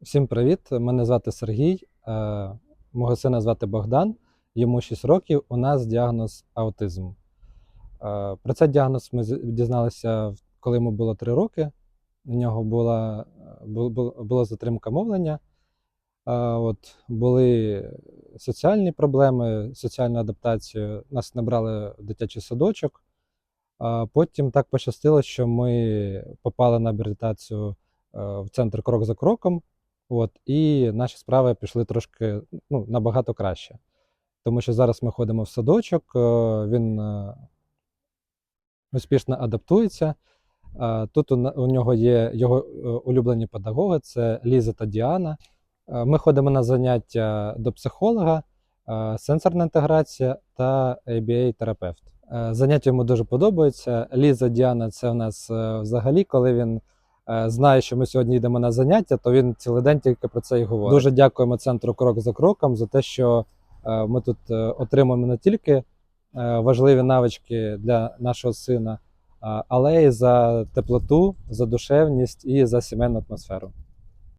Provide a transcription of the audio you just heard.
Всім привіт! Мене звати Сергій. е, Мого сина звати Богдан. Йому 6 років. У нас діагноз аутизм. Е, Про цей діагноз ми дізналися, коли йому було 3 роки. У нього була, е, бу- бу- була затримка мовлення. От, були соціальні проблеми, соціальну адаптацію. Нас набрали в дитячий садочок. Потім так пощастило, що ми попали на абілітацію в центр крок за кроком. От, і наші справи пішли трошки ну, набагато краще. Тому що зараз ми ходимо в садочок, е, він е, успішно адаптується. Тут у, нього є його е, улюблені педагоги це Ліза та Діана. Ми ходимо на заняття до психолога, сенсорна інтеграція та ABA-терапевт. Заняття йому дуже подобаються. Ліза Діана це у нас взагалі, коли він знає, що ми сьогодні йдемо на заняття, то він цілий день тільки про це і говорить. Дуже дякуємо центру Крок за кроком за те, що е, ми тут е, отримуємо не тільки е, важливі навички для нашого сина, але й за теплоту, за душевність і за сімейну атмосферу.